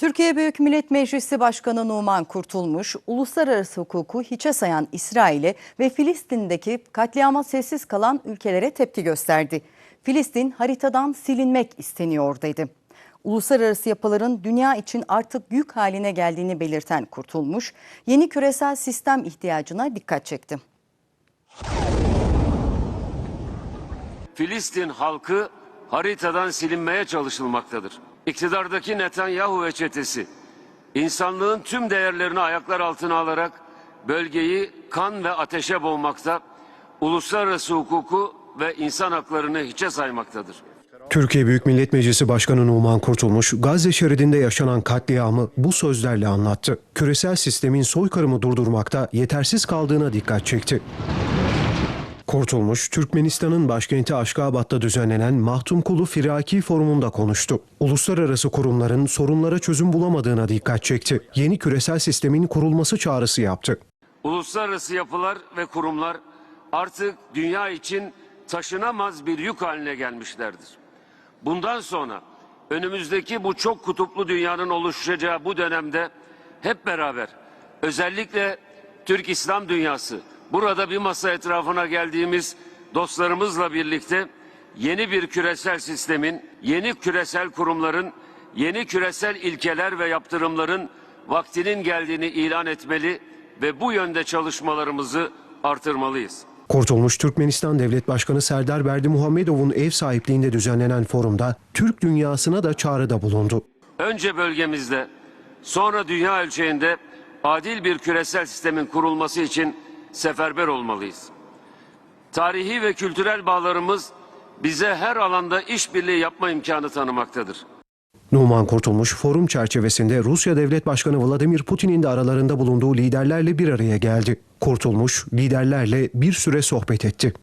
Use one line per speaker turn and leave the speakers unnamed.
Türkiye Büyük Millet Meclisi Başkanı Numan Kurtulmuş, uluslararası hukuku hiçe sayan İsrail'e ve Filistin'deki katliama sessiz kalan ülkelere tepki gösterdi. Filistin haritadan silinmek isteniyor dedi. Uluslararası yapıların dünya için artık yük haline geldiğini belirten Kurtulmuş, yeni küresel sistem ihtiyacına dikkat çekti.
Filistin halkı haritadan silinmeye çalışılmaktadır. İktidardaki Netanyahu ve çetesi insanlığın tüm değerlerini ayaklar altına alarak bölgeyi kan ve ateşe boğmakta, uluslararası hukuku ve insan haklarını hiçe saymaktadır.
Türkiye Büyük Millet Meclisi Başkanı Numan Kurtulmuş, Gazze şeridinde yaşanan katliamı bu sözlerle anlattı. Küresel sistemin soykırımı durdurmakta yetersiz kaldığına dikkat çekti. Kurtulmuş, Türkmenistan'ın başkenti Aşkabat'ta düzenlenen Mahtum Kulu Firaki Forumu'nda konuştu. Uluslararası kurumların sorunlara çözüm bulamadığına dikkat çekti. Yeni küresel sistemin kurulması çağrısı yaptı.
Uluslararası yapılar ve kurumlar artık dünya için taşınamaz bir yük haline gelmişlerdir. Bundan sonra önümüzdeki bu çok kutuplu dünyanın oluşacağı bu dönemde hep beraber özellikle Türk İslam dünyası burada bir masa etrafına geldiğimiz dostlarımızla birlikte yeni bir küresel sistemin, yeni küresel kurumların, yeni küresel ilkeler ve yaptırımların vaktinin geldiğini ilan etmeli ve bu yönde çalışmalarımızı artırmalıyız.
Kurtulmuş Türkmenistan Devlet Başkanı Serdar Berdi Muhammedov'un ev sahipliğinde düzenlenen forumda Türk dünyasına da çağrıda bulundu.
Önce bölgemizde, sonra dünya ölçeğinde adil bir küresel sistemin kurulması için seferber olmalıyız. Tarihi ve kültürel bağlarımız bize her alanda işbirliği yapma imkanı tanımaktadır.
Numan Kurtulmuş forum çerçevesinde Rusya Devlet Başkanı Vladimir Putin'in de aralarında bulunduğu liderlerle bir araya geldi. Kurtulmuş liderlerle bir süre sohbet etti.